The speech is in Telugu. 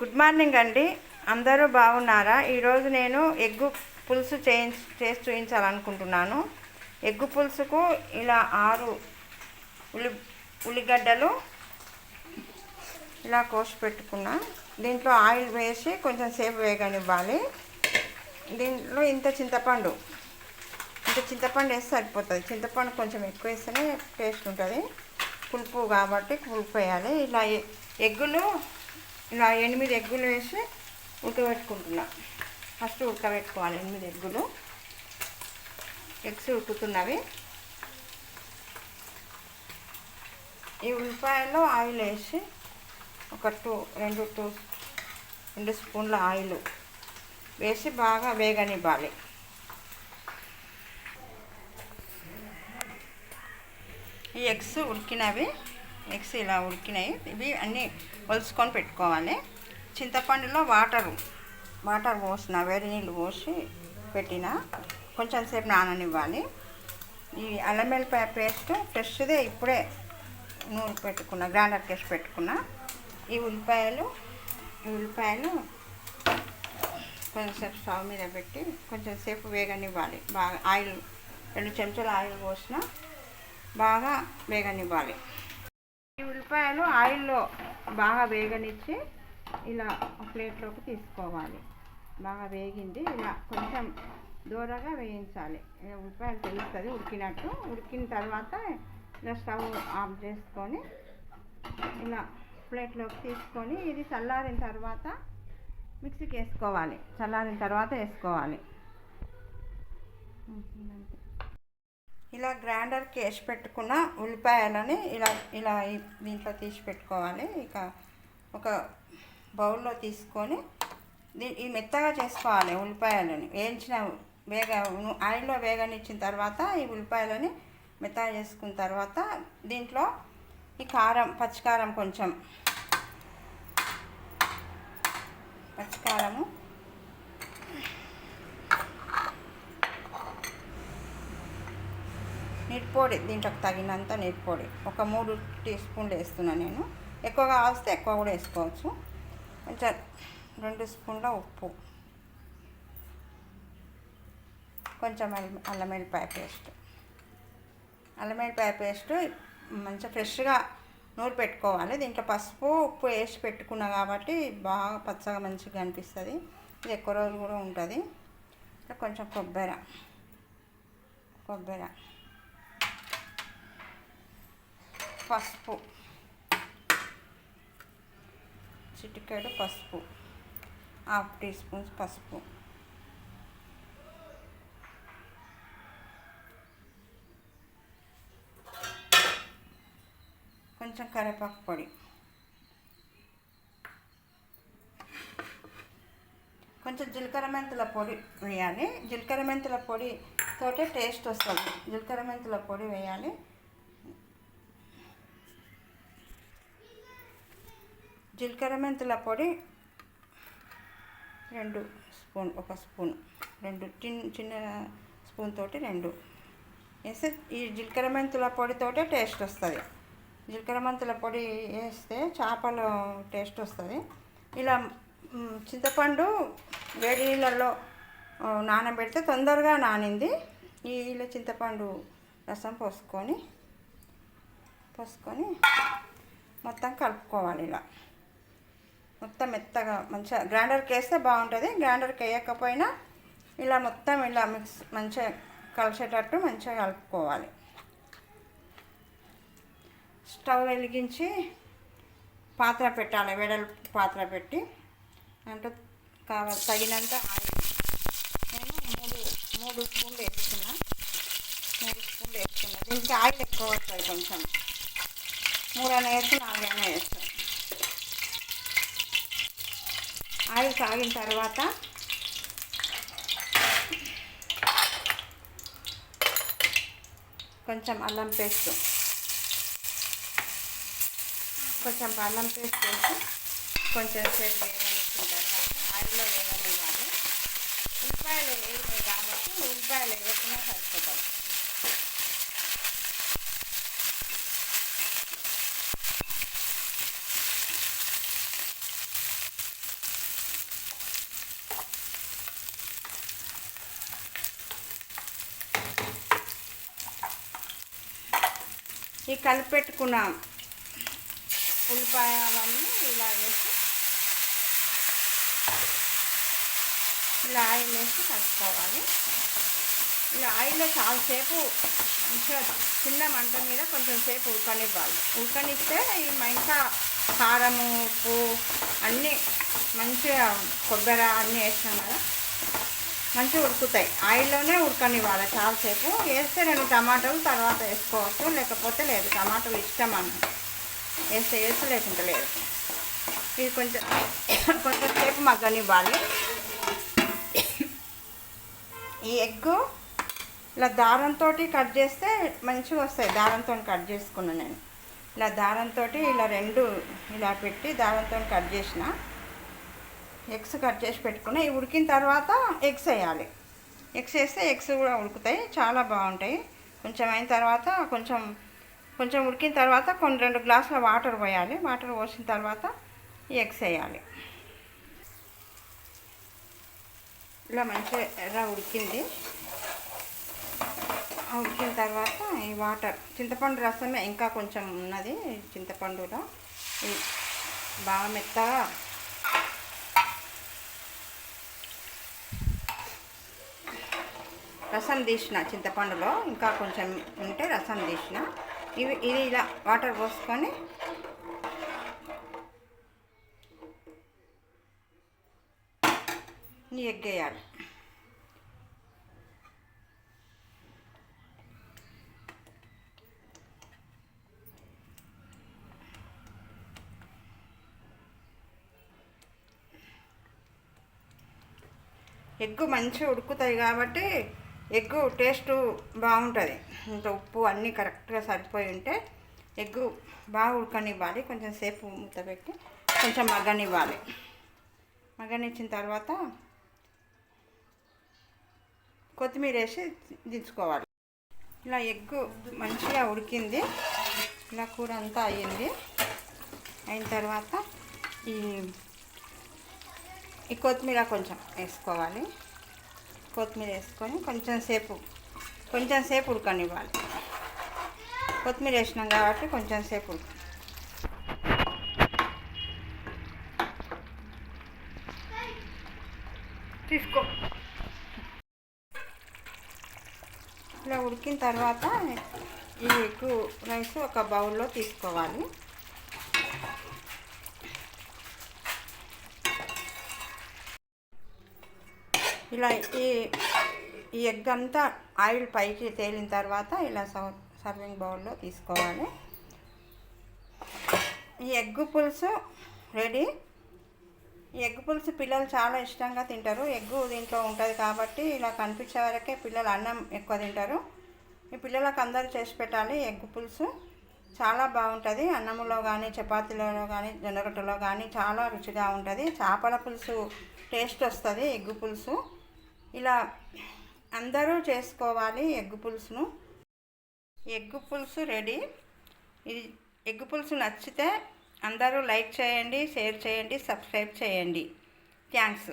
గుడ్ మార్నింగ్ అండి. అందరూ బాగున్నారా? ఈరోజు నేను ఎగ్గు పులుసు చేయించ చేసి చూపించాలనుకుంటున్నాను ఎగ్గు పులుసుకు ఇలా ఆరు ఉల్లి ఉల్లిగడ్డలు ఇలా కోసి పెట్టుకున్నా. దీంట్లో ఆయిల్ వేసి కొంచెం సేపు వేగనివ్వాలి. దీంట్లో ఇంత చింతపండు ఇంత చింతపండు వేస్తే సరిపోతుంది. చింతపండు కొంచెం ఎక్కువ వేస్తేనే టేస్ట్ ఉంటుంది. పులుపు కాబట్టి పులుపు వేయాలి. ఇలా ఎగ్గులు ఇలా ఎనిమిది ఎగ్గులు వేసి ఉడకబెట్టుకుంటున్నా. ఫస్ట్ ఉడకబెట్టుకోవాలి ఎనిమిది ఎగ్గులు. ఎగ్స్ ఉడుకుతున్నవి. ఈ ఉల్లిపాయలో ఆయిల్ వేసి ఒక టూ రెండు టూ రెండు స్పూన్ల ఆయిల్ వేసి బాగా వేగనివ్వాలి. ఈ ఎగ్స్ ఉడికినవి ఎగ్స్ ఇలా ఉడికినాయి. ఇవి అన్నీ ఒలుసుకొని పెట్టుకోవాలి. చింతపండులో వాటరు వాటర్ పోసిన వేడి నీళ్ళు పోసి పెట్టిన కొంచెం సేపు నాననివ్వాలి. ఈ అల్లం వెల్లిపాయ పేస్ట్ ఫ్రెష్దే ఇప్పుడే నూనె పెట్టుకున్న గ్రైండర్ కేసి పెట్టుకున్న. ఈ ఉల్లిపాయలు ఈ ఉల్లిపాయలు కొంచెం స్టవ్ మీద పెట్టి కొంచెం సేపు వేగనివ్వాలి. బాగా ఆయిల్ రెండు చెంచాల ఆయిల్ పోసిన బాగా వేగనివ్వాలి. ఈ ఉల్లిపాయలు ఆయిల్లో బాగా వేగనిచ్చి ఇలా ప్లేట్లోకి తీసుకోవాలి. బాగా వేగింది. ఇలా కొంచెం దూరగా వేయించాలి. ఉల్లిపాయలు తెలుస్తుంది ఉడికినట్టు. ఉడికిన తర్వాత ఇలా స్టవ్ ఆఫ్ చేసుకొని ఇలా ప్లేట్లోకి తీసుకొని ఇది చల్లారిన తర్వాత మిక్సీకి వేసుకోవాలి. చల్లారిన తర్వాత వేసుకోవాలి. ఇలా గ్రైండర్కి వేసి పెట్టుకున్న ఉల్లిపాయలని ఇలా ఇలా దీంట్లో తీసి పెట్టుకోవాలి. ఇక ఒక బౌల్లో తీసుకొని దీ ఈ మెత్తగా చేసుకోవాలి ఉల్లిపాయలని. వేయించిన వేగ ఆయిల్లో వేగనిచ్చిన తర్వాత ఈ ఉల్లిపాయలని మెత్తగా చేసుకున్న తర్వాత దీంట్లో ఈ కారం పచ్చికారం కొంచెం. పచ్చికారము. నీటిపొడి దీంట్లోకి తగినంత నీటిపొడి. ఒక మూడు టీ స్పూన్లు వేస్తున్నాను నేను. ఎక్కువగా వస్తే ఎక్కువ కూడా వేసుకోవచ్చు. కొంచెం రెండు స్పూన్ల ఉప్పు. కొంచెం అల్లం అల్లం వెల్లిపాయ పేస్ట్. అల్లం వెల్లిపాయ పేస్ట్ మంచిగా ఫ్రెష్గా నూరు పెట్టుకోవాలి. దీంట్లో పసుపు ఉప్పు వేసి పెట్టుకున్నా కాబట్టి బాగా పచ్చగా మంచిగా అనిపిస్తుంది ఇది ఎక్కువ రోజులు కూడా ఉంటుంది. కొంచెం కొబ్బరి. కొబ్బరి. పసుపు. చిటికెడు పసుపు. హాఫ్ టీ స్పూన్స్ పసుపు. కొంచెం కరివేపాకు పొడి. కొంచెం జీలకర్ర మెంతుల పొడి వేయాలి. జీలకర్ర మెంతుల పొడి తోటే టేస్ట్ వస్తుంది. జీలకర్ర మెంతుల పొడి వేయాలి. జీలకర్ర మెంతుల పొడి రెండు స్పూన్ ఒక స్పూన్ రెండు చిన్న చిన్న స్పూన్ తోటి రెండు. వేస్తే ఈ జీలకర్ర మెంతుల పొడితోటే టేస్ట్ వస్తుంది. జీలకర్ర మెంతుల పొడి వేస్తే చేపలు టేస్ట్ వస్తుంది. ఇలా చింతపండు వేడి నీళ్ళల్లో నానబెడితే తొందరగా నానింది. ఈ ఇలా చింతపండు రసం పోసుకొని పోసుకొని మొత్తం కలుపుకోవాలి ఇలా. మొత్తం మెత్తగా మంచిగా గ్రైండర్కి వేస్తే బాగుంటుంది. గ్రైండర్కి వేయకపోయినా ఇలా మొత్తం ఇలా మిక్స్ మంచిగా కలిసేటట్టు మంచిగా కలుపుకోవాలి. స్టవ్ వెలిగించి పాత్ర పెట్టాలి వెడల్పు పాత్ర పెట్టి. అంటే కావాలి తగినంత ఆయిల్. నేను మూడు మూడు స్పూన్లు వేసుకున్నా. మూడు స్పూన్లు వేసుకున్నా. దీనికి ఆయిల్ ఎక్కువ వస్తుంది కొంచెం. మూడైనా వేసి నాలుగైనా వేస్తాను ఆయిల్ కాగిన తర్వాత కొంచెం అల్లం పేస్ట్. కొంచెం అల్లం పేస్ట్ వేసి కొంచెం సేపు వేగనిచ్చిన తర్వాత ఆయిల్లో వేగనివ్వాలి. ఉల్లిపాయలు వేయలేదు కాబట్టి ఉల్లిపాయలు వేయకుండా ఈ కలిపెట్టుకున్నాం. ఉల్లిపాయ అవన్నీ ఇలా వేసి ఇలా ఆయిల్ వేసి కలుపుకోవాలి. ఇలా ఆయిల్లో చాలాసేపు మంచిగా చిన్న మంట మీద కొంచెం సేపు ఉడకనివ్వాలి. ఉడకనిస్తే ఈ ఇంకా కారము ఉప్పు అన్నీ మంచిగా కొబ్బరి అన్నీ వేసినాం కదా. మంచిగా ఉడుకుతాయి. ఆయిల్లోనే ఉడకనివ్వాలి చాలాసేపు. వేస్తే రెండు టమాటాలు తర్వాత వేసుకోవచ్చు. లేకపోతే లేదు టమాటాలు ఇష్టం అన్న. వేస్తే వేసి లేకుంటే లేదు. ఇది కొంచెం కొంచెం సేపు మగ్గనివ్వాలి. ఈ ఎగ్ ఇలా దారంతో కట్ చేస్తే మంచిగా వస్తాయి. దారంతో కట్ చేసుకున్నాను నేను. ఇలా దారంతో ఇలా రెండు ఇలా పెట్టి దారంతో కట్ చేసిన. ఎగ్స్ కట్ చేసి పెట్టుకుని ఇవి ఉడికిన తర్వాత ఎగ్స్ వేయాలి. ఎగ్స్ వేస్తే ఎగ్స్ కూడా ఉడుకుతాయి చాలా బాగుంటాయి. కొంచెం అయిన తర్వాత కొంచెం కొంచెం ఉడికిన తర్వాత కొన్ని రెండు గ్లాసుల వాటర్ పోయాలి. వాటర్ పోసిన తర్వాత ఎగ్స్ వేయాలి. ఇలా మంచిగా ఎర్ర ఉడికింది? ఉడికిన తర్వాత ఈ వాటర్ చింతపండు రసమే ఇంకా కొంచెం ఉన్నది చింతపండులో. బాగా మెత్తగా రసం తీసిన చింతపండులో ఇంకా కొంచెం ఉంటే రసం తీసిన. ఇవి ఇది ఇలా వాటర్ పోసుకొని ఎగ్గేయాలి ఎగ్గు మంచిగా ఉడుకుతాయి కాబట్టి ఎగ్ టేస్ట్ బాగుంటుంది. ఇంత ఉప్పు అన్నీ కరెక్ట్గా సరిపోయి ఉంటే ఎగ్ బాగా ఉడకనివ్వాలి. కొంచెం సేపు మూత పెట్టి కొంచెం మగ్గనివ్వాలి. మగ్గనిచ్చిన తర్వాత కొత్తిమీర వేసి దించుకోవాలి. ఇలా ఎగ్ మంచిగా ఉడికింది. ఇలా కూర అంతా అయ్యింది. అయిన తర్వాత ఈ ఈ కొత్తిమీర కొంచెం వేసుకోవాలి. కొత్తిమీర వేసుకొని కొంచెం సేపు కొంచెం సేపు ఉడకనివ్వాలి. కొత్తిమీర వేసినాం కాబట్టి కొంచెం సేపు ఉడక తీసుకో. ఇలా ఉడికిన తర్వాత ఈ ఎగ్ రైస్ ఒక బౌల్లో తీసుకోవాలి. ఇలా ఈ ఈ ఎగ్ అంతా ఆయిల్ పైకి తేలిన తర్వాత ఇలా సర్వింగ్ బౌల్లో తీసుకోవాలి. ఈ ఎగ్ పులుసు రెడీ. ఎగ్ పులుసు పిల్లలు చాలా ఇష్టంగా తింటారు. ఎగ్ దీంట్లో ఉంటుంది కాబట్టి ఇలా కనిపించే వరకే పిల్లలు అన్నం ఎక్కువ తింటారు. ఈ పిల్లలకు అందరూ చేసి పెట్టాలి ఎగ్ పులుసు. చాలా బాగుంటుంది. అన్నములో కానీ చపాతీలలో కానీ జొన్నగట్టలో కానీ చాలా రుచిగా ఉంటుంది. చేపల పులుసు టేస్ట్ వస్తుంది ఎగ్గు పులుసు. ఇలా అందరూ చేసుకోవాలి ఎగ్గు పులుసును. ఎగ్గు పులుసు రెడీ. ఇది ఎగ్గు పులుసు నచ్చితే అందరూ లైక్ చేయండి షేర్ చేయండి సబ్స్క్రైబ్ చేయండి. థ్యాంక్స్.